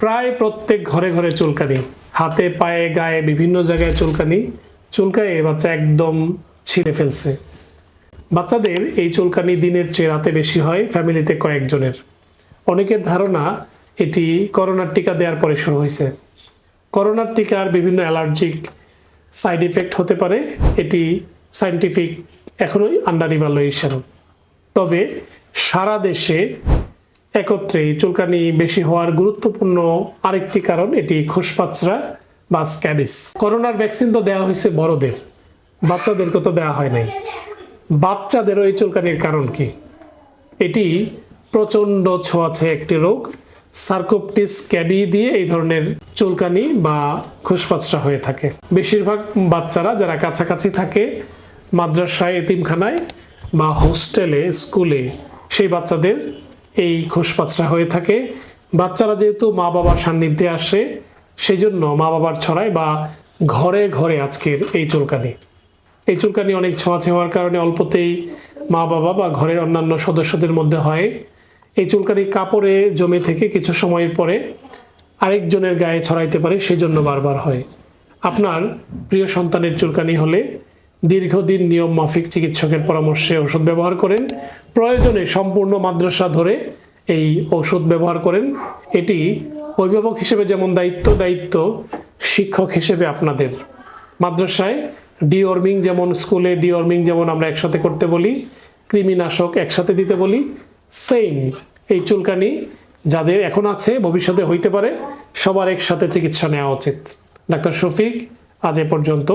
প্রায় প্রত্যেক ঘরে ঘরে চুলকানি। হাতে, পায়ে, গায়ে বিভিন্ন জায়গায় চুলকানি। চুলকায় বাচ্চা একদম ছিঁড়ে ফেলছে। বাচ্চাদের এই চুলকানি দিনের চেয়ে রাতে বেশি হয় ফ্যামিলিতে কয়েকজনের। অনেকের ধারণা এটি করোনার টিকা দেওয়ার পরে শুরু হয়েছে। করোনার টিকার বিভিন্ন অ্যালার্জিক সাইড ইফেক্ট হতে পারে। এটি সাইন্টিফিক এখনোই আন্ডার ইভালুয়েশন। তবে সারা দেশে একত্রে চুলকানি বেশি হওয়ার গুরুত্বপূর্ণ আরেকটি কারণ এটি খোসপাচরা বা স্ক্যাবিস। করোনার ভ্যাকসিন তো দেওয়া হয়েছে বড়দের। বাচ্চাদেরকে তো দেওয়া হয় নাই। বাচ্চাদেরও এই চুলকানির কারণ কি? এটি প্রচণ্ড ছোঁয়াছে একটি রোগ। সার্কোপটিস ক্যাবি দিয়ে এই ধরনের চুলকানি বা খুশপাচটা হয়ে থাকে। বেশিরভাগ বাচ্চারা যারা কাছাকাছি থাকে মাদ্রাসায়, এতিমখানায় বা হোস্টেলে, স্কুলে, সেই বাচ্চাদের এই খুশপাচটা হয়ে থাকে। বাচ্চারা যেহেতু মা বাবার সান্নিধ্যে আসে সেই জন্য মা বাবার ছড়ায় বা ঘরে ঘরে আজকের এই চুলকানি। এই চুলকানি অনেক ছোঁয়াচে হওয়ার কারণে অল্পতেই মা বাবা বা ঘরের অন্যান্য সদস্যদের মধ্যে হয়। এই চুলকানি কাপড়ে জমে থেকে কিছু সময়ের পরে আরেকজনের গায়ে ছড়াইতে পারে সেই জন্য বারবার হয়। আপনার প্রিয় সন্তানের চুলকানি হলে দীর্ঘদিন নিয়ম মাফিক চিকিৎসকের পরামর্শে ওষুধ ব্যবহার করেন। প্রয়োজনে সম্পূর্ণ মাদ্রাসা ধরে এই ওষুধ ব্যবহার করেন। এটি অভিভাবক হিসেবে যেমন দায়িত্ব দায়িত্ব শিক্ষক হিসেবে আপনাদের। মাদ্রাসায় ডিওর্মিং যেমন স্কুলে ডিওর্মিং যেমন আমরা একসাথে করতে বলি, কৃমিনাশক একসাথে দিতে বলি, সেম এই চুলকানি যাদের এখন আছে ভবিষ্যতে হইতে পারে, সবার একসাথে চিকিৎসা নেওয়া উচিত। ডাক্তার শফিক, আজ এ পর্যন্ত।